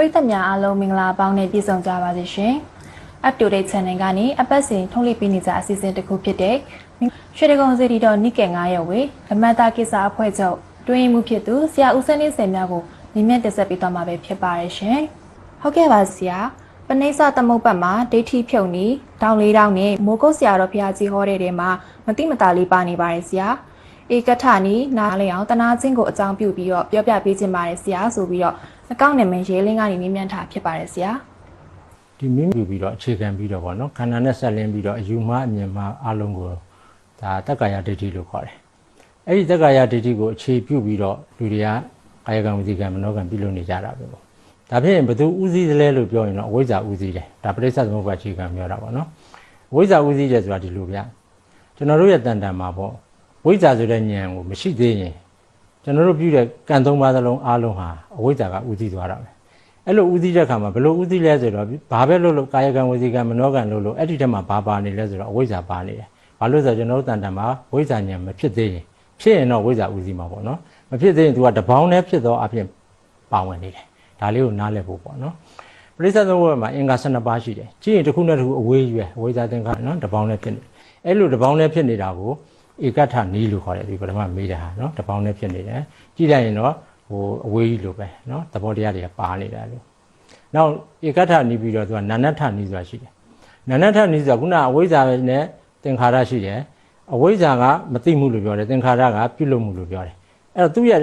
ရိသတ်များအားလုံးမင်္ဂလာပေါင်းနဲ့ပြည့်စုံကြပါစေရှင်။ Up to date channel ကနေအပတ်စဉ်ထုတ်လွှင့်ပေးနေကြအစီအစဉ်တစ်ခုဖြစ်တဲ့ရွှေဒဂုံစီတီတော်နိကေ9ရက်ဝေဓမ္မတာကိစ္စအဖွဲ့ချုပ်တွင်မှုဖြစ်သူဆရာဦးစန်းနေစင်များကိုမြင်မြတ်တက်ဆက်ပေးသွားမှာပဲဖြစ်ပါတယ်ရှင်။ဟုတ်ကဲ့ပါဆရာ။ပဏိစ္စသမုတ်ပတ်မှာဒိဋ္ဌိဖြုံနီတောင်လေးတောင်နဲ့မိုးကုတ်ဆရာတော်ဘုရားကြီးဟောတဲ့တဲမှာမတိမတာလေးပါနေပါတယ်ဆရာ။ဧကထနီနားလေအောင်တနာချင်းကိုအကြောင်းပြုပြီးတော့ပြောပြပေးခြင်းပါတယ်ဆရာဆိုပြီးတော့ အကောင့်နာမည်ရေးလင်းကနေမြင်မြန်ထားဖြစ်ပါတယ်ဆရာဒီမင်းပြပြီးတော့အခြေခံပြီးတော့ဗောနော်ခန္ဓာနဲ့ဆက်လင်းပြီးတော့အယူမှအမြင်မှအလုံးကိုဒါတက္ကာယဒိဋ္ဌိလို့ခေါ်တယ်။အဲ့ဒီတက္ကာယဒိဋ္ဌိကိုအခြေပြုပြီးတော့လူတွေကကာယကံဝစီကံမနောကံပြုလုပ်နေကြတာပဲပေါ့။ဒါဖြင့်ဘသူဥစည်းသလဲလို့ပြောရင်တော့အဝိဇ္ဇာဥစည်းတယ်။ဒါပရိစ္ဆေသမုပ္ပါအခြေခံပြောတာပေါ့နော်။အဝိဇ္ဇာဥစည်းတယ်ဆိုတာဒီလိုဗျ။ကျွန်တော်တို့ရဲ့တန်တန်မှာပေါ့ဝိဇ္ဇာဆိုတဲ့ဉာဏ်ကိုမရှိသေးရင် ကျွန်တော်တို့ပြုတဲ့ကံသုံးပါးသလုံးအားလုံးဟာအဝိဇ္ဇာကဥစည်းသွားတာပဲ။အဲ့လိုဥသိတဲ့ခါမှာဘယ်လိုဥသိလဲဆိုတော့ဘာပဲလို့လို့ကာယကံဝစီကံမနောကံလို့လို့အဲ့ဒီထက်မှာဘာပါနေလဲဆိုတော့အဝိဇ္ဇာပါနေတယ်။ဘာလို့ဆိုတော့ကျွန်တော်တို့တန်တန်မှာဝိဇ္ဇာဉာဏ်မဖြစ်သေးရင်ဖြစ်ရင်တော့ဝိဇ္ဇာဥသိမှာပေါ့နော်။မဖြစ်သေးရင် तू ကတပေါင်းနဲ့ဖြစ်သောအဖြစ်ပါဝင်နေတယ်။ဒါလေးကိုနားလည်ဖို့ပေါ့နော်။ပရိစ္ဆေသမုပ္ပါမှာအင်္ဂါ12ပါးရှိတယ်။ကြည့်ရင်တစ်ခုနဲ့တစ်ခုအဝေးရွယ်အဝိဇ္ဇာသင်္ခါရနော်တပေါင်းနဲ့ဖြစ်နေတယ်။အဲ့လိုတပေါင်းနဲ့ဖြစ်နေတာကို ဧကထနီးလို့ခေါ်တယ်ဒီပထမမေးတာဟာနော်တပေါင်းနဲ့ဖြစ်နေတယ်။ကြည့်လိုက်ရင်တော့ဟိုအဝေးကြီးလိုပဲနော်သဘောတရားတွေကပါနေတာလို့နောက်ဧကထနီးပြီးတော့သူကနာနထနီးဆိုတာရှိတယ်နာနထနီးဆိုတာခုနအဝိဇ္ဇာနဲ့သင်္ခါရရှိတယ်အဝိဇ္ဇာကမသိမှုလို့ပြောတယ်သင်္ခါရကပြုလုပ်မှုလို့ပြောတယ်အဲ့တော့သူ့ရဲ့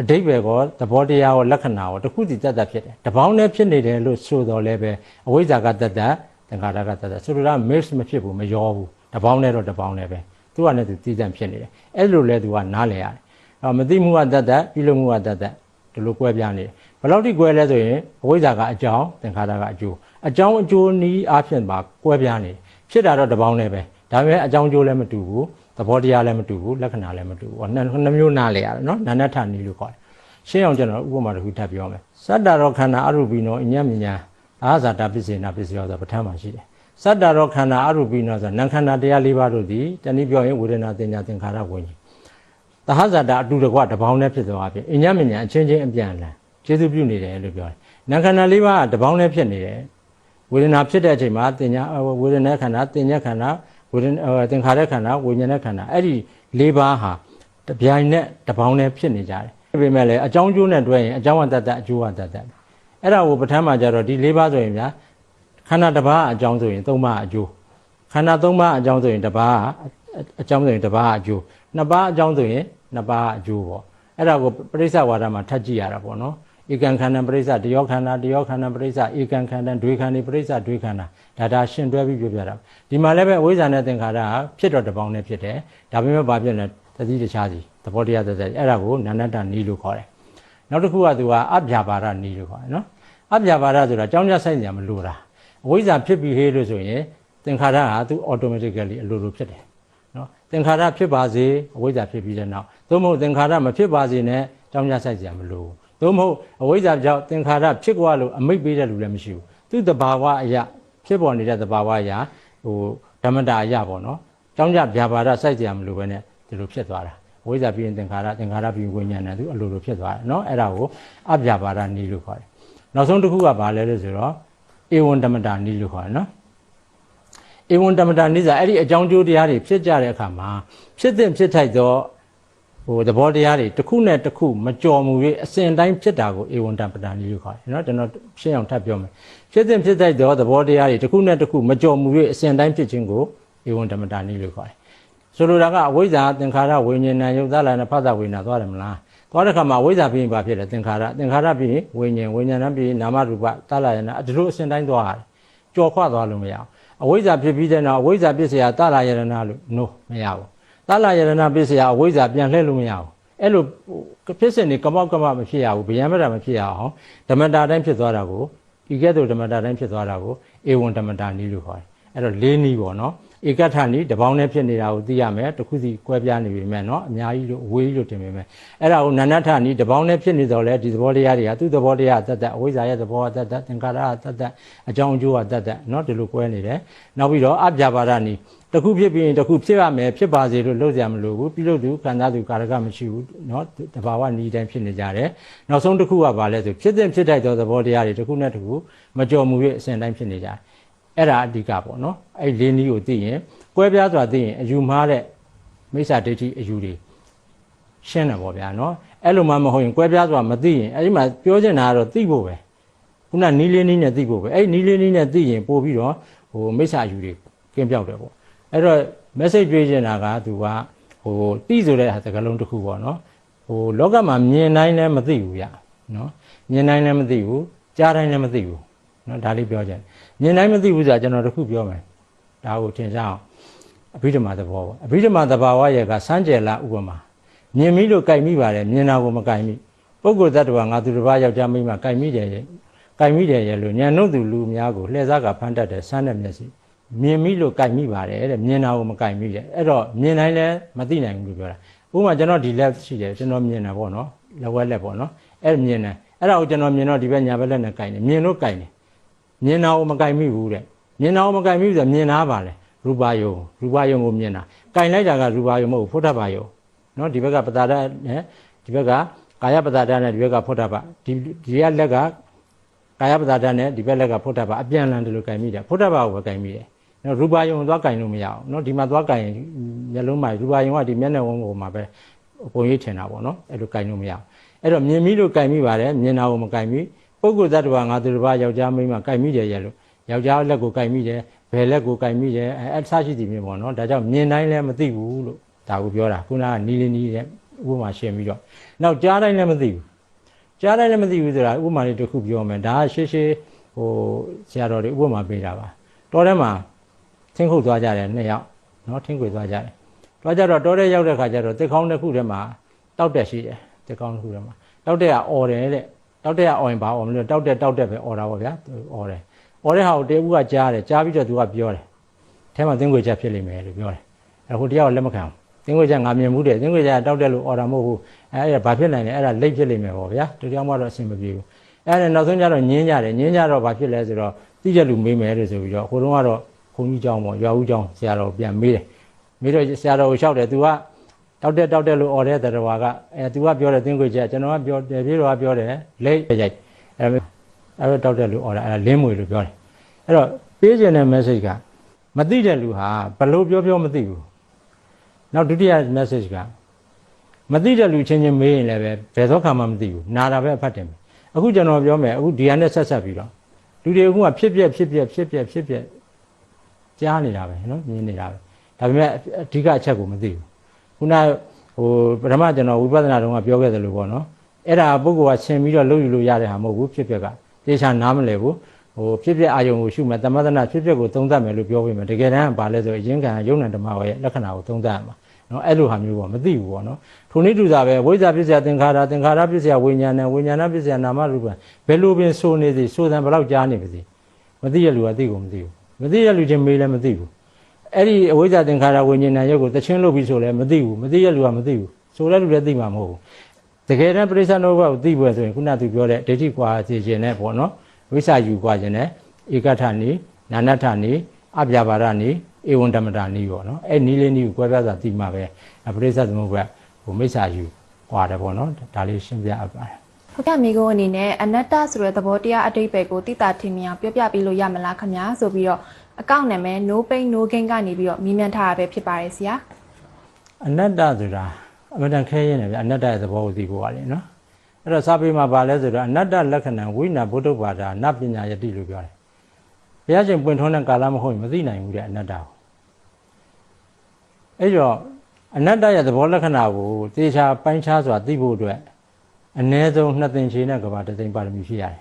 အဓိပ္ပာယ်ကောသဘောတရားကောလက္ခဏာကောတစ်ခုစီတတ်တတ်ဖြစ်တယ်တပေါင်းနဲ့ဖြစ်နေတယ်လို့ဆိုတော့လည်းပဲအဝိဇ္ဇာကတတ်တတ်သင်္ခါရကတတ်တတ်ဆိုလိုတာ mix မဖြစ်ဘူးမရောဘူးတပေါင်းနဲ့တော့တပေါင်းနဲ့ပဲ သူကလည်းသူတည်တံ့ဖြစ်နေတယ်အဲ့လိုလဲသူကနားလဲရတယ်အဲ့မသိမှုကတတ်တတ်ပြုလုပ်မှုကတတ်တတ်ဒီလိုကွဲပြားနေတယ်ဘယ်လောက်ထိကွဲလဲဆိုရင်အဝိဇ္ဇာကအကြောင်းသင်္ခါရကအကျိုးအကြောင်းအကျိုးနီးအားဖြင့်ပါကွဲပြားနေတယ်ဖြစ်တာတော့တစ်ပေါင်းနဲ့ပဲဒါပေမဲ့အကြောင်းအကျိုးလည်းမတူဘူးသဘောတရားလည်းမတူဘူးလက္ခဏာလည်းမတူဘူးဟောနှစ်နှစ်မျိုးနားလဲရတယ်နော်နာနထနီလို့ခေါ်တယ်ရှင်းအောင်ကျွန်တော်ဥပမာတစ်ခုထပ်ပြောမယ်စတ္တရောခန္ဓာအရူပိနောအညံ့မြညာအာဇာတာပစ္စေနာပစ္စယောဆိုပဋ္ဌာန်းမှာရှိတယ် စတ္တရောခန္ဓာအရူပိနောဆိုနံခန္ဓာတရား၄ပါးတို့သည်တနည်းပြောရင်ဝေဒနာတင်ညာသင်္ခါရဝိညာဉ်တဟဇာတာအတူတကွတပေါင်းနဲ့ဖြစ်သွားအပြင်အညံ့မြညာအချင်းချင်းအပြန်အလှန်ကျေစုပြုနေတယ်လို့ပြောတယ်။နာခန္ဓာလေးပါးကတပေါင်းနဲ့ဖြစ်နေတယ်။ဝေဒနာဖြစ်တဲ့အချိန်မှာတင်ညာဝေဒနာခန္ဓာတင်ညာခန္ဓာဝေဒနာသင်္ခါရခန္ဓာဝိညာဉ်နဲ့ခန္ဓာအဲ့ဒီလေးပါးဟာတပြိုင်နဲ့တပေါင်းနဲ့ဖြစ်နေကြတယ်။ဒါပေမဲ့လည်းအကြောင်းကျိုးနဲ့တွဲရင်အကြောင်းကတတ်တတ်အကျိုးကတတ်တတ်။အဲ့ဒါကိုပဋ္ဌာန်းမှာကြတော့ဒီလေးပါးဆိုရင်ဗျာ ခန္ဓာတစ်ပါးအကြောင်းဆိုရင်သုံးပါးအကျိုးခန္ဓာသုံးပါးအကြောင်းဆိုရင်တစ်ပါးအကြောင်းဆိုရင်တစ်ပါးအကျိုးနှစ်ပါးအကြောင်းဆိုရင်နှစ်ပါးအကျိုးပေါ့အဲ့ဒါကိုပရိစ္ဆဝါဒမှာထပ်ကြည့်ရတာပေါ့နော်ဧကံခန္ဓာပရိစ္ဆတယောခန္ဓာတယောခန္ဓာပရိစ္ဆဧကံခန္ဓာဒွေခန္ဓာပရိစ္ဆဒွေခန္ဓာဒါဒါရှင်းတွဲပြီးပြောပြတာဒီမှာလည်းပဲအဝိဇ္ဇာနဲ့သင်္ခါရကဖြစ်တော့တပေါင်းနဲ့ဖြစ်တယ်ဒါပေမဲ့ဘာဖြစ်လဲတတိတခြားစီသဘောတရားသက်သက်အဲ့ဒါကိုနာနတ္တနီလို့ခေါ်တယ်နောက်တစ်ခုကသူကအဗျာပါဒနီလို့ခေါ်တယ်နော်အဗျာပါဒဆိုတာအကြောင်းကြဆိုင်ကြမလို့တာ အဝိဇ္ဇာဖြစ်ပြီးဟေးလို့ဆိုရင်သင်္ခါရဟာသူ automatically အလိုလိုဖြစ်တယ်နော်သင်္ခါရဖြစ်ပါစေအဝိဇ္ဇာဖြစ်ပြီးတဲ့နောက်သို့မဟုတ်သင်္ခါရမဖြစ်ပါစေနဲ့အကြောင်းကြဆိုင်ကြမလို့သို့မဟုတ်အဝိဇ္ဇာကြောင့်သင်္ခါရဖြစ်သွားလို့အမိတ်ပေးတဲ့လူလည်းမရှိဘူးသူတဘာဝအရာဖြစ်ပေါ်နေတဲ့တဘာဝအရာဟိုဓမ္မတာအရာပေါ့နော်အကြောင်းကြဗျာပါဒစိုက်ကြမလို့ပဲနဲ့ဒီလိုဖြစ်သွားတာဝိဇ္ဇာပြီးရင်သင်္ခါရသင်္ခါရပြီးဝိညာဉ်နဲ့သူအလိုလိုဖြစ်သွားတယ်เนาะအဲ့ဒါကိုအဗျာပါဒနီလို့ခေါ်တယ်နောက်ဆုံးတစ်ခုကဘာလဲလို့ဆိုတော့ ဧဝံဓမ္မတာနိလို့ခေါ်တယ်နော်ဧဝံဓမ္မတာနိစာအဲ့ဒီအကြောင်းကျိုးတရားတွေဖြစ်ကြတဲ့အခါမှာဖြစ်တဲ့ဖြစ်ထိုက်သောဟိုသဘောတရားတွေတစ်ခုနဲ့တစ်ခုမကြော်မူ၍အစဉ်တိုင်းဖြစ်တာကိုဧဝံဓမ္မတာနိလို့ခေါ်တယ်နော်ကျွန်တော်ရှင်းအောင်ထပ်ပြောမယ်ဖြစ်တဲ့ဖြစ်ထိုက်သောသဘောတရားတွေတစ်ခုနဲ့တစ်ခုမကြော်မူ၍အစဉ်တိုင်းဖြစ်ခြင်းကိုဧဝံဓမ္မတာနိလို့ခေါ်တယ်ဆိုလိုတာကအဝိဇ္ဇာသင်္ခါရဝိညာဏယုတ်သလနာဖသဝိညာသွားတယ်မလား သွားတဲ့ခါမှာဝိဇ္ဇာပြီးရင်ဘာဖြစ်လဲသင်္ခါရသင်္ခါရပြီးရင်ဝိညာဉ်ဝိညာဉ်နဲ့ပြီးရင်နာမရူပသလာယနာဒီလိုအစဉ်တိုင်းသွားရတယ်ကြော်ခွသွားလို့မရအောင်အဝိဇ္ဇာဖြစ်ပြီးတဲ့နောက်အဝိဇ္ဇာပစ္စယသလာယရဏလို့ no မရဘူးသလာယရဏပစ္စယအဝိဇ္ဇာပြန်လှည့်လို့မရဘူးအဲ့လိုဖြစ်စဉ်တွေကမောက်ကမမဖြစ်ရဘူးဗျံမတာမဖြစ်ရအောင်ဓမ္မတာတိုင်းဖြစ်သွားတာကိုဤကဲ့သို့ဓမ္မတာတိုင်းဖြစ်သွားတာကိုဧဝံဓမ္မတာနည်းလို့ခေါ်တယ်အဲ့တော့လေးနည်းပေါ့နော် ဧကထနီတပေါင်းနဲ့ဖြစ်နေတာကိုသိရမယ်တခုစီကွဲပြားနေပြီမဲ့เนาะအများကြီးလို့အဝေးကြီးလို့တင်ပေမဲ့အဲ့ဒါကိုနန္ဒထနီတပေါင်းနဲ့ဖြစ်နေတော့လေဒီသဘောတရားတွေကသူ့သဘောတရားတတ်တတ်အဝိဇ္ဇာရဲ့သဘောကတတ်တတ်သင်္ခါရကတတ်တတ်အကြောင်းအကျိုးကတတ်တတ်เนาะဒီလိုကွဲနေတယ်နောက်ပြီးတော့အပြာပါဒနီတ တစ်ခုဖြစ်ပြီးရင်တစ်ခုဖြစ်ရမယ်ဖြစ်ပါစေလို့လုပ်ကြမလို့ဘူးပြုလုပ်သူခံစားသူကာရကမရှိဘူးเนาะတဘာဝနီးတိုင်းဖြစ်နေကြတယ်နောက်ဆုံးတစ်ခုကဘာလဲဆိုဖြစ်တဲ့ဖြစ်တိုက်သောသဘောတရားတွေတစ်ခုနဲ့တစ်ခုမကြော်မူ၍အစဉ်တိုင်းဖြစ်နေကြတယ် အဲ့ဒါအဓိကပေါ့နော်အဲ့လေးနည်းကိုသိရင်ကွဲပြားစွာသိရင်အယူမှားတဲ့မိစ္ဆာဒိဋ္ဌိအယူတွေရှင်းတယ်ပေါ့ဗျာနော်အဲ့လိုမှမဟုတ်ရင်ကွဲပြားစွာမသိရင်အဲ့ဒီမှာပြောချင်တာကတော့သိဖို့ပဲခုနနီးလေးနီးနဲ့သိဖို့ပဲအဲ့ဒီနီးလေးနီးနဲ့သိရင်ပို့ပြီးတော့ဟိုမိစ္ဆာအယူတွေကင်းပြောက်တယ်ပေါ့အဲ့တော့ message ပေးချင်တာကသူကဟိုတိဆိုတဲ့စကားလုံးတစ်ခုပေါ့နော်ဟိုလောကမှာမြင်တိုင်းလည်းမသိဘူးဗျနော်မြင်တိုင်းလည်းမသိဘူးကြားတိုင်းလည်းမသိဘူးနော်ဒါလေးပြောချင် မြင်တိုင်းမသိဘူးဆိုတာကျွန်တော်တစ်ခုပြောမယ်ဒါကိုထင်ရှားအောင်အဘိဓမ္မာသဘောပေါ့အဘိဓမ္မာသဘာဝရဲ့ကစမ်းကြယ်လာဥပမာမြင်မိလို့ကြိုက်မိပါတယ်မြင်တာကိုမကြိုက်မိပုဂ္ဂိုလ်သတ္တဝါငါသူတစ်ပါးယောက်ျားမိန်းမကြိုက်မိတယ်ရဲ့ကြိုက်မိတယ်ရဲ့လို့ညံတို့သူလူများကိုလှည့်စားကဖမ်းတတ်တယ်စမ်းတဲ့မျက်စိမြင်မိလို့ကြိုက်မိပါတယ်တဲ့မြင်တာကိုမကြိုက်မိတဲ့အဲ့တော့မြင်တိုင်းလည်းမသိနိုင်ဘူးလို့ပြောတာဥပမာကျွန်တော်ဒီလက်ရှိတယ်ကျွန်တော်မြင်တာပေါ့နော်လက်ဝဲလက်ပေါ့နော်အဲ့မြင်တယ်အဲ့ဒါကိုကျွန်တော်မြင်တော့ဒီဘက်ညာဘက်လက်နဲ့ကြိုက်တယ်မြင်လို့ကြိုက်တယ် မြင်တာကိုမကြိုက်မိဘူးတဲ့မြင်တာကိုမကြိုက်မိဘူးဆိုမြင်တာပါလေရူပါယုံရူပါယုံကိုမြင်တာကြိုက်လိုက်တာကရူပါယုံမဟုတ်ဖုဒ္ဓဘာယုံနော်ဒီဘက်ကပတာဒနဲ့ဒီဘက်ကကာယပတာဒနဲ့ဒီဘက်ကဖုဒ္ဓဘာဒီဒီကလက်ကကာယပတာဒနဲ့ဒီဘက်လက်ကဖုဒ္ဓဘာအပြန်လန်တယ်လို့ကြိုက်မိတယ်ဖုဒ္ဓဘာကိုပဲကြိုက်မိတယ်နော်ရူပါယုံသွားကင်လို့မရအောင်နော်ဒီမှာသွားကင်မျက်လုံးမှာရူပါယုံကဒီမျက်နှာဝန်းပေါ်မှာပဲပုံရိပ်ထင်တာပေါ့နော်အဲ့လိုကင်လို့မရအောင်အဲ့တော့မြင်မိလို့ကင်မိပါတယ်မြင်တာကိုမကင်မိ ပုဂ္ဂိုလ်သတ္တဝါငါသူတစ်ပါးယောက်ျားမိန်းမကင်မိတယ်ရဲ့လို့ယောက်ျားလက်ကိုကင်မိတယ်ဘယ်လက်ကိုကင်မိတယ်အဲအဆရှိသည်မျိုးပေါ့နော်ဒါကြောင့်မြင်တိုင်းလည်းမသိဘူးလို့ဒါကိုပြောတာခုနကနီးလေးနီးတဲ့ဥပမာရှင်းပြီးတော့နောက်ကြားတိုင်းလည်းမသိဘူးကြားတိုင်းလည်းမသိဘူးဆိုတာဥပမာလေးတစ်ခုပြောမယ်ဒါကရှေးရှေးဟိုဆရာတော်တွေဥပမာပေးတာပါတော်ထဲမှာထင်းခုတ်သွားကြတယ်နှစ်ယောက်နော်ထင်းခွေသွားကြတယ်သွားကြတော့တောထဲရောက်တဲ့ခါကျတော့တစ်ခေါင်းတစ်ခုထဲမှာတောက်တက်ရှိတယ်တစ်ခေါင်းတစ်ခုထဲမှာတောက်တက်ကအော်တယ်တဲ့ တောက်တက်ကအော်ရင်ဘာအော်မလို့တောက်တက်တောက်တက်ပဲအော်တာပေါ့ဗျာသူအော်တယ်အော်တဲ့ဟာကိုတေဦးကကြားတယ်ကြားပြီးတော့သူကပြောတယ်အဲမှာသင်္ခွေချက်ဖြစ်လိမ့်မယ်လို့ပြောတယ်အဲဟိုတရားကလက်မခံဘူးသင်္ခွေချက်ငါမြင်မှုတယ်သင်္ခွေချက်ကတောက်တက်လို့အော်တာမဟုတ်ဘူးအဲအဲ့ဒါဘာဖြစ်နိုင်လဲအဲ့ဒါလိတ်ဖြစ်လိမ့်မယ်ပေါ့ဗျာတူတရားမှတော့အဆင်မပြေဘူးအဲ့ဒါနောက်ဆုံးကျတော့ညင်းကြတယ်ညင်းကြတော့ဘာဖြစ်လဲဆိုတော့တိကျလူမေးမယ်လို့ဆိုပြီးတော့ဟိုတုန်းကတော့ ဘုန်းကြီးเจ้าပေါ့ရွာဦးเจ้าဆရာတော်ပြန်မေးတယ်မေးတော့ဆရာတော်ကိုလျှောက်တယ် तू က တောက်တက်တောက်တက်လို့អော်တဲ့တရဝါကအဲ तू ကပြောတယ်သင်္ခွေချက်ကျွန်တော်ကပြောတယ်ပြေတော်ကပြောတယ်လိတ်ရိုက်အဲအဲတောက်တက်လို့អော်တာအဲလင်းမွေလို့ပြောတယ်အဲ့တော့ပေးခြင်းတဲ့ message ကမသိတဲ့လူဟာဘလို့ပြောပြောမသိဘူးနောက်ဒုတိယ message ကမသိတဲ့လူချင်းချင်းမေးရင်လည်းပဲဘယ်သောခါမှမသိဘူးနာတာပဲအဖတ်တယ်အခုကျွန်တော်ပြောမယ်အခုဒီဟာနဲ့ဆက်ဆက်ပြီးတော့လူတွေအခုကဖြစ်ပြက်ဖြစ်ပြက်ဖြစ်ပြက်ဖြစ်ပြက် ကြားနေတာပဲနော်မြင်နေတာပဲဒါပေမဲ့အဓိကအချက်ကိုမသိဘူး ခုနဟိုပထမကျွန်တော်ဝိပဿနာတုန်းကပြောခဲ့သလိုပေါ့နော်အဲ့ဒါပုဂ္ဂိုလ်ကဆင်ပြီးတော့လုပ်ယူလို့ရတဲ့ဟာမဟုတ်ဘူးဖြစ်ပျက်ကတေချာနားမလဲဘူးဟိုဖြစ်ပျက်အာယုံကိုရှုမှသမထနာဖြစ်ပျက်ကိုသုံးသပ်မယ်လို့ပြောပြီးမှတကယ်တမ်းကဘာလဲဆိုအရင်ကယုံနာဓမ္မရဲ့လက္ခဏာကိုသုံးသပ်ရမှာနော်အဲ့လိုဟာမျိုးပေါ့မသိဘူးပေါ့နော်ထိုနည်းတူစားပဲဝိဇ္ဇာပစ္စယသင်္ခါရသင်္ခါရပစ္စယဝိညာဏဝိညာဏပစ္စယနာမရူပဘယ်လိုပင်ဆိုနေစီဆိုတယ်ဘယ်လောက်ကြားနေပါစေမသိရလူကသိကိုမသိဘူးမသိရလူချင်းမေးလည်းမသိဘူး အဲ့ဒီအဝိဇ္ဇာသင်္ခါရဝိညာဏရုပ်ကိုတချင်းလုပ်ပြီးဆိုလည်းမသိဘူးမသိရလူကမသိဘူးဆိုလည်းလူလည်းသိမှာမဟုတ်ဘူးတကယ်တမ်းပရိစ္ဆာနောဘကိုသိဖို့ဆိုရင်ခုနကသူပြောတဲ့ဒိဋ္ဌိကွာစီခြင်းနဲ့ပေါ့နော်ဝိဇ္ဇာယူကွာခြင်းနဲ့ဧကထနီနာနထနီအပြာပါဒနီဧဝံဓမ္မတာနီပေါ့နော်အဲ့နီးလေးနီးကိုကွဲပြားစွာသိမှာပဲပရိစ္ဆာသမုပ္ပါဟိုမိစ္ဆာယူကွာတယ်ပေါ့နော်ဒါလေးရှင်းပြအပ်ပါတယ်ဟုတ်ကဲ့မိကုန်းအနေနဲ့အနတ္တဆိုတဲ့သဘောတရားအတိတ်ပဲကိုတိတာထင်မြင်အောင်ပြောပြပေးလို့ရမလားခင်ဗျာဆိုပြီးတော့ အကောင့်နာမည် no pain no gain ကနေပြီးတော့မြင်မြန်ထားတာပဲဖြစ်ပါတယ်ဆရာအနတ္တဆိုတာအမှန်တန်ခဲရင်လည်းဗျအနတ္တရဲ့သဘောကိုသိဖို့ပါလေနော်အဲ့တော့စာပေမှာဗာလဲဆိုတော့အနတ္တလက္ခဏာဝိနာဘုဒ္ဓဘာသာနပညာယတိလို့ပြောတယ်ဘုရားရှင်ပွင့်ထွန်းတဲ့ကာလမဟုတ်ရင်မသိနိုင်ဘူးတဲ့အနတ္တကိုအဲ့တော့အနတ္တရဲ့သဘောလက္ခဏာကိုသေချာပိုင်းခြားစွာသိဖို့အတွက်အ ਨੇ ဆုံးနှစ်သင်္ချေနဲ့ကဘာတသိမ့်ပါရမီရှိရတယ်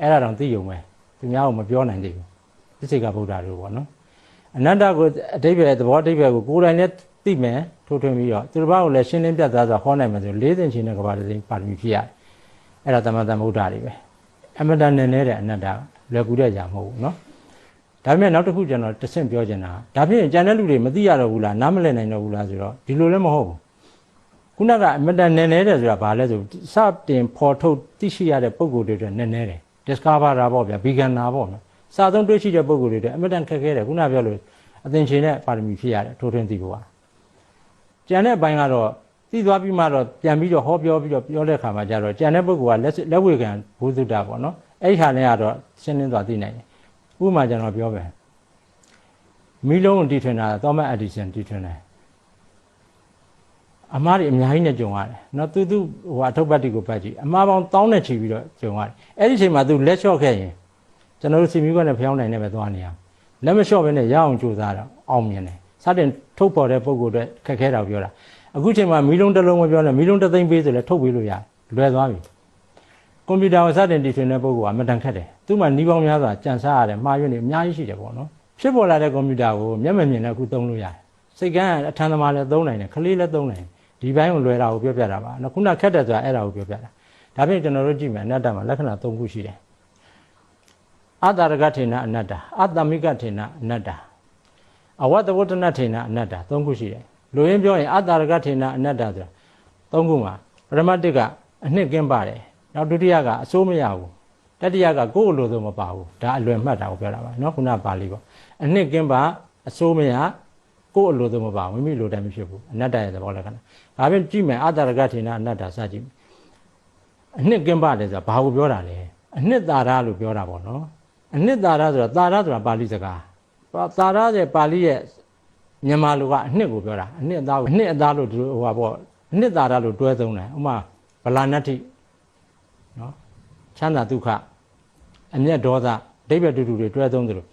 အဲ့ဒါတော့သိုံပဲသူများကမပြောနိုင်သေးဘူး သစ္စေကဗုဒ္ဓတို့ပေါ့နော်အနတ္တကိုအတိပ္ပယ်သဘောအတိပ္ပယ်ကိုကိုယ်တိုင်လည်းသိမယ်ထိုးထွင်းပြီးတော့သူတစ်ပါးကိုလည်းရှင်းလင်းပြသစွာဟောနိုင်မှဆို၄၀ချင်းတဲ့ကဘာတစ်စိမ်ပါရမီဖြစ်ရတယ်အဲ့ဒါသမတန်ဗုဒ္ဓတွေပဲအမတန်နဲ့နဲ့တဲ့အနတ္တလွယ်ကူတဲ့ကြာမဟုတ်ဘူးနော်ဒါပေမဲ့နောက်တစ်ခုကျွန်တော်တစ်ဆင့်ပြောချင်တာဒါဖြင့်ကြံတဲ့လူတွေမသိရတော့ဘူးလားနားမလည်နိုင်တော့ဘူးလားဆိုတော့ဒီလိုလည်းမဟုတ်ဘူးခုနကအမတန်နည်းနည်းတယ်ဆိုတာဘာလဲဆိုစတင်ဖော်ထုတ်သိရှိရတဲ့ပုံကိုယ်တွေအတွက်နည်းနည်းတယ် discover တာပေါ့ဗျာ beginner ပေါ့နော် စာဆုံးတွေ့ရှိတဲ့ပုံကိုယ်တွေအတွက်အမတန်ခက်ခဲတယ်ခုနပြောလို့အသင်္ချေနဲ့ပါရမီဖြစ်ရတယ်ထိုးထွင်းသိဖို့ပါကျန်တဲ့ဘိုင်းကတော့သိသွားပြီးမှတော့ပြန်ပြီးတော့ဟောပြောပြီးတော့ပြောတဲ့အခါမှာကျတော့ကျန်တဲ့ပုဂ္ဂိုလ်ကလက်လက်ဝေခံဘုသုတ္တပေါ့နော်အဲ့ဒီဟာနဲ့ကတော့ရှင်းလင်းသွားသိနိုင်တယ်ဥပမာကျွန်တော်ပြောမယ်မီလုံးကိုတီထွင်တာသောမတ်အက်ဒီဆန်တီထွင်တယ်အမားတွေအများကြီးနဲ့ကြုံရတယ်နော်သူသူဟိုအထုပ်ပတ်တီကိုပတ်ကြည့်အမားပေါင်းတောင်းနဲ့ချီပြီးတော့ကြုံရတယ်အဲ့ဒီအချိန်မှာသူလက်လျှော့ခဲ့ရင် ကျွန်တော်တို့စီမီကနဲ့ဖျောင်းနိုင်နေပဲသွားနေရအောင်လက်မလျှော့ဘဲနဲ့ရအောင်ကြိုးစားတော့အောင်မြင်တယ်စတင်ထုတ်ပေါ်တဲ့ပုံကိုယ်အတွက်ခက်ခဲတာကိုပြောတာအခုချိန်မှာမီလုံးတစ်လုံးမပြောနဲ့မီလုံးတစ်သိန်းပေးဆိုလဲထုတ်ပေးလို့ရတယ်လွယ်သွားပြီကွန်ပျူတာကိုစတင်တီထွင်တဲ့ပုံကအမတန်ခက်တယ်သူ့မှာနှီးပေါင်းများစွာကြံစားရတယ်မှားယွင်းနေအများကြီးရှိတယ်ပေါ့နော်ဖြစ်ပေါ်လာတဲ့ကွန်ပျူတာကိုမျက်မမြင်နဲ့အခုသုံးလို့ရတယ်စိတ်ကန်းအထံသမားလည်းသုံးနိုင်တယ်ခလေးလည်းသုံးနိုင်တယ်ဒီဘိုင်းကိုလွယ်တာကိုပြောပြတာပါနော်ခုနခက်တယ်ဆိုတာအဲ့ဒါကိုပြောပြတာဒါဖြင့်ကျွန်တော်တို့ကြည့်မယ်အနတ္တမှာလက္ခဏာ၃ခုရှိတယ် အတ္တရကထေနအနတ္တအတ္တမိကထေနအနတ္တအဝတ္တဝတ္တနထေနအနတ္တ၃ခုရှိတယ်လူရင်းပြောရင်အတ္တရကထေနအနတ္တဆိုတာ၃ခုမှာပရမတ်တစ်ကအနှစ်ကင်းပါတယ်နောက်ဒုတိယကအစိုးမရဘူးတတိယကကိုယ်အလိုဆုံးမပါဘူးဒါအလွယ်မှတ်တာကိုပြောတာပါနော်ခုနပါဠိပေါ့အနှစ်ကင်းပါအစိုးမရကိုယ်အလိုဆုံးမပါဘူးမိမိလိုတိုင်းမဖြစ်ဘူးအနတ္တရဲ့သဘောလက္ခဏာဒါဖြင့်ကြည့်မယ်အတ္တရကထေနအနတ္တစကြည့်မယ်အနှစ်ကင်းပါတယ်ဆိုတာဘာကိုပြောတာလဲအနှစ်သာရလို့ပြောတာပေါ့နော် အနှစ်သာရဆိုတာသာရဆိုတာပါဠိစကားသာရရဲ့ပါဠိရဲ့မြန်မာလိုကအနှစ်ကိုပြောတာအနှစ်အသားကိုအနှစ်အသားလို့ဒီလိုဟိုပါပေါ့အနှစ်သာရလို့တွဲသုံးတယ်ဥမာဗလာနတ္ထိနော်ချမ်းသာဒုက္ခအမျက်ဒေါသအဓိပ္ပာယ်တူတူတွေတွဲသုံးသလို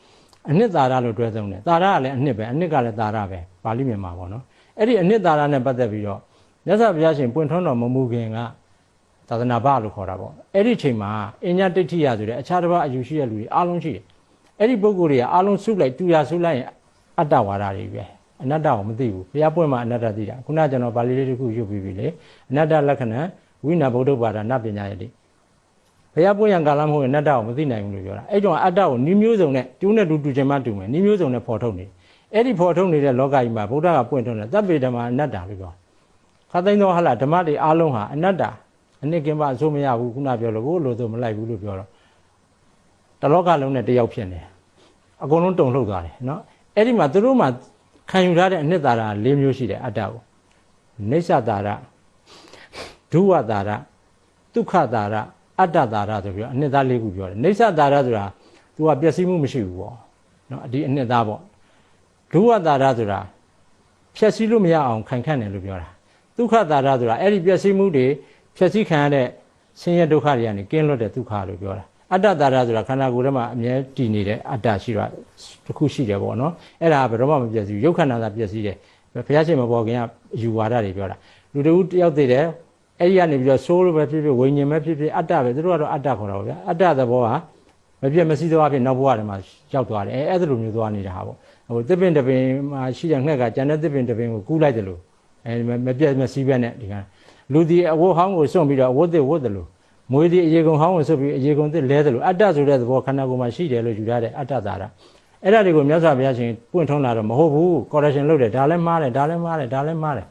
အနှစ်သာရလို့တွဲသုံးတယ်သာရကလည်းအနှစ်ပဲအနှစ်ကလည်းသာရပဲပါဠိမြန်မာပေါ့နော်အဲ့ဒီအနှစ်သာရနဲ့ပတ်သက်ပြီးတော့မြတ်စွာဘုရားရှင်ပွင့်ထွန်းတော်မမူခင်က သာသနာ့ဘလို့ခေါ်တာပေါ့အဲ့ဒီချိန်မှာအညတိဋ္ဌိယဆိုတဲ့အခြားတစ်ပါးအယူရှိတဲ့လူတွေအားလုံးရှိတယ်အဲ့ဒီပုဂ္ဂိုလ်တွေကအားလုံးစုလိုက်တူရစုလိုက်ရင်အတ္တဝါဒတွေပဲအနတ္တကိုမသိဘူးဘုရားပွင့်မှာအနတ္တသိတာခုနကကျွန်တော်ပါဠိလေးတစ်ခုရွတ်ပြီးပြီလေအနတ္တလက္ခဏာဝိနာဗုဒ္ဓဘာသာနပညာယတိဘုရားပွင့်ရန်ကာလမဟုတ်ရင်အနတ္တကိုမသိနိုင်ဘူးလို့ပြောတာအဲ့ကြောင့်အတ္တကိုနှီးမျိုးစုံနဲ့တူးနဲ့တူတူချင်မှတူမယ်နှီးမျိုးစုံနဲ့ဖော်ထုတ်နေအဲ့ဒီဖော်ထုတ်နေတဲ့လောကကြီးမှာဗုဒ္ဓကပွင့်ထုတ်တယ်တပ်ပေဓမ္မအနတ္တလို့ပြောခသိန်းသောဟလာဓမ္မတွေအားလုံးဟာအနတ္တ အနစ်ကင်းပါအဆိုးမရဘူးခုနပြောလို့ကိုယ်လိုဆိုမလိုက်ဘူးလို့ပြောတော့တလောကလုံးနဲ့တယောက်ဖြစ်နေအကုန်လုံးတုံလှုပ်သွားတယ်နော်အဲ့ဒီမှာသူတို့မှခံယူထားတဲ့အနှစ်သာရ၄မျိုးရှိတယ်အတ္တကိုနေသတာရဒုဝတာရဒုက္ခတာရအတ္တတာရဆိုပြီးတော့အနှစ်သား၄ခုပြောတယ်နေသတာရဆိုတာ तू ကပျက်စီးမှုမရှိဘူးပေါ့နော်ဒီအနှစ်သားပေါ့ဒုဝတာရဆိုတာဖြက်စီးလို့မရအောင်ခိုင်ခန့်တယ်လို့ပြောတာဒုက္ခတာရဆိုတာအဲ့ဒီပျက်စီးမှုတွေ ဖြက်စီးခံရတဲ့ဆင်းရဲဒုက္ခတွေကနေကင်းလွတ်တဲ့ဒုက္ခလို့ပြောတာအတ္တတာရဆိုတာခန္ဓာကိုယ်ထဲမှာအမြဲတည်နေတဲ့အတ္တရှိတာတစ်ခုရှိတယ်ပေါ့နော်အဲ့ဒါကဘယ်တော့မှမပျက်စီးဘူးရုပ်ခန္ဓာသာပျက်စီးတယ်ဘုရားရှင်မပေါ်ခင်ကအယူဝါဒတွေပြောတာလူတဦးတယောက်သေးတယ်အဲ့ဒီကနေပြီးတော့ဆိုးလို့ပဲဖြစ်ဖြစ်ဝိညာဉ်ပဲဖြစ်ဖြစ်အတ္တပဲသူတို့ကတော့အတ္တခေါ်တာပေါ့ဗျာအတ္တသဘောဟာမပြတ်မစည်းသောအဖြစ်နောက်ဘဝတွေမှာရောက်သွားတယ်အဲအဲ့ဒါလိုမျိုးသွားနေတာဟာပေါ့ဟိုတစ်ပင်တစ်ပင်မှာရှိတဲ့ငှက်ကကျန်တဲ့တစ်ပင်တစ်ပင်ကိုကူးလိုက်တယ်လို့အဲမပြတ်မစည်းပဲနဲ့ဒီက လူဒီအဝတ်ဟောင်းကိုစွန့်ပြီးတော့အဝတ်သစ်ဝတ်တယ်လို့မွေးဒီအရေကုန်ဟောင်းကိုစွန့်ပြီးအရေကုန်သစ်လဲတယ်လို့အတ္တဆိုတဲ့သဘောခန္ဓာကိုယ်မှာရှိတယ်လို့ယူထားတဲ့အတ္တသာရအဲ့ဒါတွေကိုမြတ်စွာဘုရားရှင်ပွင့်ထုံးလာတော့မဟုတ်ဘူး correction လုပ်တယ်ဒါလည်းမှားတယ်ဒါလည်းမှားတယ်ဒါလည်းမှားတယ်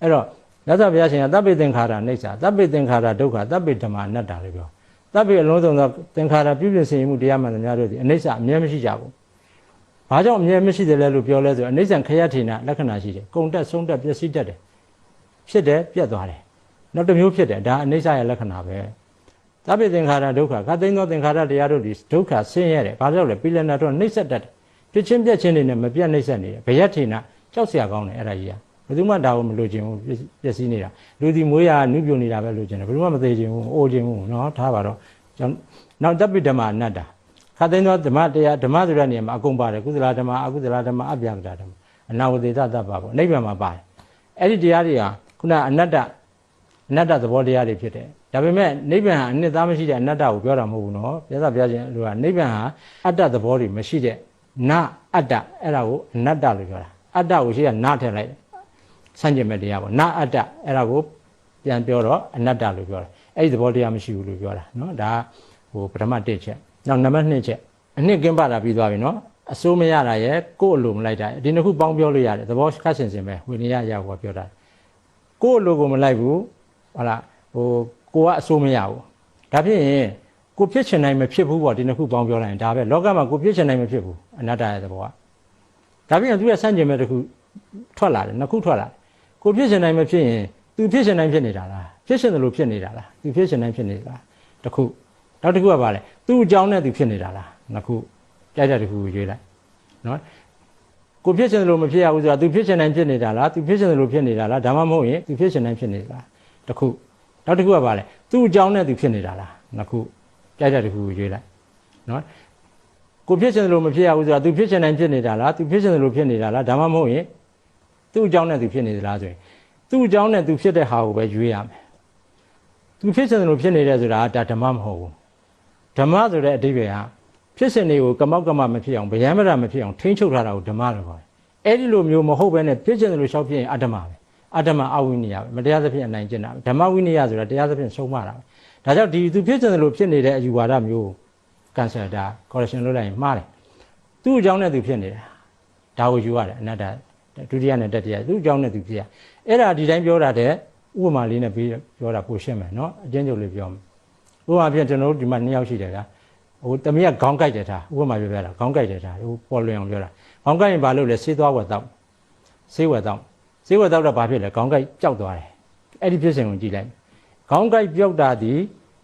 အဲ့တော့မြတ်စွာဘုရားရှင်ကတပ်ပိသင်္ခါရအိဋ္ဌာတပ်ပိသင်္ခါရဒုက္ခတပ်ပိဓမ္မအနတ္တလို့ပြောတပ်ပိအလုံးစုံသောသင်္ခါရပြုပြင်ဆင်မှုတရားမှန်သမျှတို့သည်အနိစ္စအမြဲမရှိကြဘူး။ဘာကြောင့်အမြဲမရှိတယ်လဲလို့ပြောလဲဆိုအနိစ္စခရထေနလက္ခဏာရှိတယ်။ကုံတက်ဆုံးတက်ပျက်စီးတတ်တယ်။ဖြစ်တယ်ပြတ်သွားတယ်။ နောက်တစ်မျိုးဖြစ်တယ်ဒါအနိစ္စရဲ့လက္ခဏာပဲ။တပ်ပိသင်္ခါရဒုက္ခကသိန်းသောသင်္ခါရတရားတို့သည်ဒုက္ခဆင်းရဲတယ်။ဘာကြောင့်လဲပိလနာတော့နှိမ့်ဆက်တတ်တယ်။ဖြစ်ချင်းပြက်ချင်းတွေနဲ့မပြတ်နှိမ့်ဆက်နေတယ်။ဘယထေနကြောက်စရာကောင်းတယ်အဲ့ဒါကြီးက။ဘယ်သူမှဒါကိုမလိုချင်ဘူးပျက်စီးနေတာလူဒီမွေးရနုပြိုနေတာပဲလိုချင်တယ်ဘယ်သူမှမသေးချင်ဘူးအိုချင်ဘူးเนาะထားပါတော့ကျွန်နောက်တပ်ပိဓမ္မအနတ္တခတ်သိန်းသောဓမ္မတရားဓမ္မဆိုတဲ့နေရာမှာအကုန်ပါတယ်ကုသလဓမ္မအကုသလဓမ္မအပြာကတာဓမ္မအနာဝတိတတ္တပါပေါ့နိဗ္ဗာန်မှာပါတယ်အဲ့ဒီတရားတွေကခုနအနတ္တ အနတ္တသဘောတရားတွေဖြစ်တယ်ဒါပေမဲ့နိဗ္ဗာန်ဟာအနှစ်သားမရှိတဲ့အနတ္တကိုပြောတာမဟုတ်ဘူးနော်ပြဿဘုရားရှင်လိုကနိဗ္ဗာန်ဟာအတ္တသဘောတွေမရှိတဲ့နာအတ္တအဲ့ဒါကိုအနတ္တလို့ပြောတာအတ္တကိုရှိရနာထည့်လိုက်ဆန့်ကျင်မဲ့တရားပေါ့နာအတ္တအဲ့ဒါကိုပြန်ပြောတော့အနတ္တလို့ပြောတာအဲ့ဒီသဘောတရားမရှိဘူးလို့ပြောတာနော်ဒါဟိုပထမတစ်ချက်နောက်နံပါတ်2ချက်အနှစ်ကင်းပါတာပြီးသွားပြီနော်အစိုးမရတာရဲ့ကိုယ့်အလိုမလိုက်တာဒီနှစ်ခုပေါင်းပြောလို့ရတယ်သဘောခက်ဆင်ဆင်ပဲဝင်ရရဟောပြောတာကိုယ့်အလိုကိုမလိုက်ဘူး ဟုတ်လားဟိုကိုကအစိုးမရဘူးဒါဖြစ်ရင်ကိုဖြစ်ချင်နိုင်မဖြစ်ဘူးပေါ့ဒီနှစ်ခုပေါင်းပြောလိုက်ရင်ဒါပဲလောကမှာကိုဖြစ်ချင်နိုင်မဖြစ်ဘူးအနတ္တရဲ့သဘောကဒါပြင်သူကစန့်ကျင်မဲ့တစ်ခုထွက်လာတယ်နှစ်ခုထွက်လာတယ်ကိုဖြစ်ရှင်နိုင်မဖြစ်ရင်သူဖြစ်ရှင်နိုင်ဖြစ်နေတာလားဖြစ်ရှင်တယ်လို့ဖြစ်နေတာလားသူဖြစ်ရှင်နိုင်ဖြစ်နေတာတစ်ခုနောက်တစ်ခုကဘာလဲသူ့အကြောင်းနဲ့သူဖြစ်နေတာလားနှစ်ခုကြိုက်တဲ့တစ်ခုကိုရွေးလိုက်နော်ကိုဖြစ်ရှင်တယ်လို့မဖြစ်ရဘူးဆိုတာသူဖြစ်ရှင်နိုင်ဖြစ်နေတာလားသူဖြစ်ရှင်တယ်လို့ဖြစ်နေတာလားဒါမှမဟုတ်ရင်သူဖြစ်ရှင်နိုင်ဖြစ်နေတာလား တစ်ခုနောက်တစ်ခုကဘာလဲသူ့အကြောင်းနဲ့သူဖြစ်နေတာလားနှစ်ခုကြိုက်တဲ့တစ်ခုကိုရွေးလိုက်နော် ကိုဖြစ်ချင်တယ်လို့မဖြစ်ရဘူးဆိုတာ तू ဖြစ်ချင်တိုင်းဖြစ်နေတာလား तू ဖြစ်ချင်တယ်လို့ဖြစ်နေတာလားဒါမှမဟုတ်ရင်သူ့အကြောင်းနဲ့ तू ဖြစ်နေသလားဆိုရင်သူ့အကြောင်းနဲ့ तू ဖြစ်တဲ့ဟာကိုပဲရွေးရမယ် तू ဖြစ်ချင်တယ်လို့ဖြစ်နေတယ်ဆိုတာဒါဓမ္မမဟုတ်ဘူးဓမ္မဆိုတဲ့အဓိပ္ပာယ်ဟာဖြစ်စဉ်တွေကိုကမောက်ကမမဖြစ်အောင်ဗျမ်းမရမဖြစ်အောင်ထိန်းချုပ်ထားတာကိုဓမ္မလို့ခေါ်တယ်အဲ့ဒီလိုမျိုးမဟုတ်ဘဲနဲ့ဖြစ်ချင်တယ်လို့ရှောက်ဖြစ်ရင်အတ္တမပဲ အတ္တမအဝိနည်းပဲမတရားသဖြင့်အနိုင်ကျင့်တာပဲဓမ္မဝိနည်းဆိုတာတရားသဖြင့်ဆုံးမတာပဲဒါကြောင့်ဒီ तू ဖြစ်ချင်တယ်လို့ဖြစ်နေတဲ့အယူဝါဒမျိုးကန်ဆယ်ဒါ correction လုပ်လိုက်ရင်မှားတယ်သူ့အကြောင်းနဲ့သူဖြစ်နေတာဒါကိုယူရတယ်အနတ္တဒုတိယနဲ့တတိယသူ့အကြောင်းနဲ့သူဖြစ်ရအဲ့ဒါဒီတိုင်းပြောတာတဲ့ဥပမာလေးနဲ့ပြီးပြောတာပိုရှင်းမယ်နော်အကျဉ်းချုပ်လေးပြောမယ်ဥပမာဖြင့်ကျွန်တော်တို့ဒီမှာနှစ်ယောက်ရှိတယ်ဗျာဟိုတမီးကခေါင်းကိုက်တယ်ထားဥပမာပြောပြတာခေါင်းကိုက်တယ်ထားဟိုပေါ်လွင်အောင်ပြောတာခေါင်းကိုက်ရင်ဘာလို့လဲဆေးသွားဝက်တော့ဆေးဝက်တော့ ဆေးဝက်တော့တော့ဘာဖြစ်လဲခေါင်းကိုက်ပျောက်သွားတယ်အဲ့ဒီဖြစ်စဉ်ကိုကြည့်လိုက်ခေါင်းကိုက်ပျောက်တာဒီ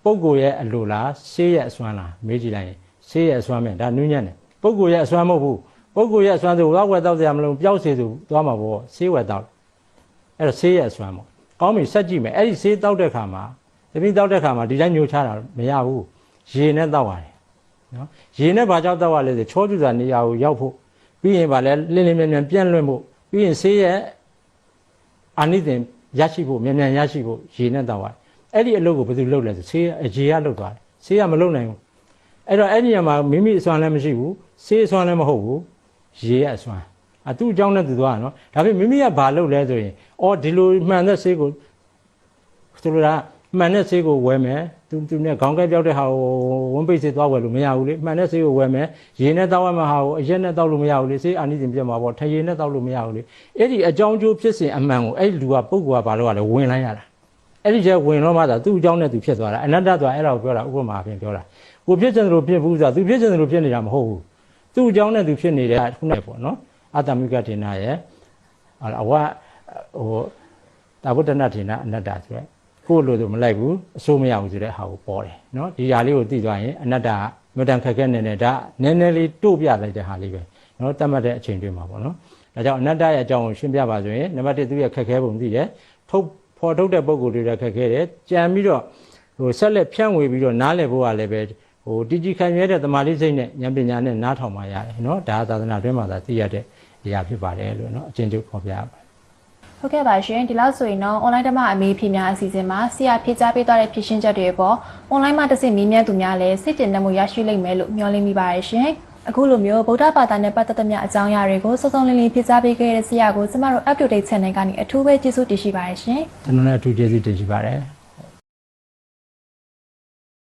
ပုံကိုယ်ရဲ့အလိုလားဆေးရဲ့အစွမ်းလားမေးကြည့်လိုက်ရင်ဆေးရဲ့အစွမ်းပဲဒါနူးညံ့တယ်ပုဂ္ဂိုလ်ရဲ့အစွမ်းမဟုတ်ဘူးပုဂ္ဂိုလ်ရဲ့အစွမ်းဆိုသွားဝယ်တော့စရာမလိုပျောက်စေသူသွားမှာပေါ့ဆေးဝယ်တော့အဲ့တော့ဆေးရဲ့အစွမ်းပေါ့ကောင်းပြီဆက်ကြည့်မယ်အဲ့ဒီဆေးတောက်တဲ့ခါမှာတပိတောက်တဲ့ခါမှာဒီတိုင်းညှိုချတာမရဘူးရေနဲ့တောက်ရတယ်နော်ရေနဲ့ဘာကြောင့်တောက်ရလဲဆိုချောကျူစာနေရာကိုရောက်ဖို့ပြီးရင်ဗာလဲလင်းလင်းမြန်မြန်ပြန့်လွင့်ဖို့ပြီးရင်ဆေးရဲ့ အာနိသင်ရရှိဖို့မြန်မြန်ရရှိဖို့ရေနဲ့တောက်ရတယ်အဲ့ဒီအလုပ်ကိုဘယ်သူလုပ်လဲဆိုဆေးအရေကလုပ်သွားတယ်ဆေးကမလုပ်နိုင်ဘူးအဲ့တော့အဲ့ဒီညမှာမိမိအစွမ်းလည်းမရှိဘူးဆေးအစွမ်းလည်းမဟုတ်ဘူးရေရဲ့အစွမ်းအသူ့အကြောင်းနဲ့သူသွားတာနော်ဒါပေမဲ့မိမိကဘာလုပ်လဲဆိုရင်အော်ဒီလိုမှန်တဲ့ဆေးကိုဆိုလိုတာမှန်တဲ့ဆေးကိုဝယ်မယ် သူသူနဲ့ခေါင်းကိုက်ပြောက်တဲ့ဟာကိုဝန်းပိတ်ဆေးသွားဝယ်လို့မရဘူးလေမှန်တဲ့ဆေးကိုဝယ်မယ်ရေနဲ့တောက်ရမှာဟာကိုအရက်နဲ့တောက်လို့မရဘူးလေဆေးအာနိသင်ပြတ်မှာပေါ့ထရေနဲ့တောက်လို့မရဘူးလေအဲ့ဒီအကြောင်းကျိုးဖြစ်စဉ်အမှန်ကိုအဲ့ဒီလူကပုဂ္ဂိုလ်ကဘာလို့ကလဲဝင်လိုက်ရတာအဲ့ဒီကျဝင်တော့မှသာသူ့အကြောင်းနဲ့သူဖြစ်သွားတာအနတ္တဆိုတာအဲ့ဒါကိုပြောတာဥပမာအပြင်ပြောတာကိုဖြစ်ချင်တယ်လို့ဖြစ်ဘူးဆိုတာသူဖြစ်ချင်တယ်လို့ဖြစ်နေတာမဟုတ်ဘူးသူ့အကြောင်းနဲ့သူဖြစ်နေတဲ့ခုနကပေါ့နော်အတ္တမိကထေနာရဲ့အဝဟိုတာဝတ္တနာထေနာအနတ္တဆိုရဲ ကိုယ်လိုလိုမလိုက်ဘူးအဆိုးမရဘူးဆိုတဲ့ဟာကိုပေါ်တယ်နော်ဒီຢာလေးကိုသိသွားရင်အနတ္တအမြဲတမ်းခက်ခဲနေနေဒါနည်းနည်းလေးတို့ပြလိုက်တဲ့ဟာလေးပဲနော်တတ်မှတ်တဲ့အချိန်တွေမှာပေါ့နော်ဒါကြောင့်အနတ္တရဲ့အကြောင်းကိုရှင်းပြပါဆိုရင်နံပါတ်1သူရဲ့ခက်ခဲပုံသိတယ်ထုတ်ဖော်ထုတ်တဲ့ပုံကိုယ်တွေခက်ခဲတယ်ကြံပြီးတော့ဟိုဆက်လက်ဖြန့်ဝေပြီးတော့နားလည်ဖို့ကလည်းပဲဟိုတည်ကြည်ခံရတဲ့သမာဓိစိတ်နဲ့ဉာဏ်ပညာနဲ့နားထောင်မှရတယ်နော်ဒါသာသနာတွင်းမှာသာသိရတဲ့အရာဖြစ်ပါတယ်လို့နော်အကျဉ်းချုပ်ဖော်ပြပါ ဟုတ်ကဲ့ပါရှင်ဒီလောက်ဆိုရင်တော့ online ဓမ္မအမေးဖြေများအစီအစဉ်မှာဆရာဖြေကြားပေးသွားတဲ့ဖြည့်ရှင်းချက်တွေအပေါ် online မှာတစ်ဆင့်မေးမြန်းသူများလည်းစိတ်တင်နှမှုရရှိလိမ့်မယ်လို့မျှော်လင့်မိပါတယ်ရှင်အခုလိုမျိုးဗုဒ္ဓဘာသာနဲ့ပတ်သက်တဲ့မြအကြောင်းအရာတွေကိုစုံစုံလင်လင်ဖြေကြားပေးခဲ့တဲ့ဆရာကိုကျမတို့ up to date channel ကနေအထူးပဲကျေးဇူးတင်ရှိပါတယ်ရှင်ကျွန်တော်လည်းအထူးကျေးဇူးတင်ရှိပါတယ်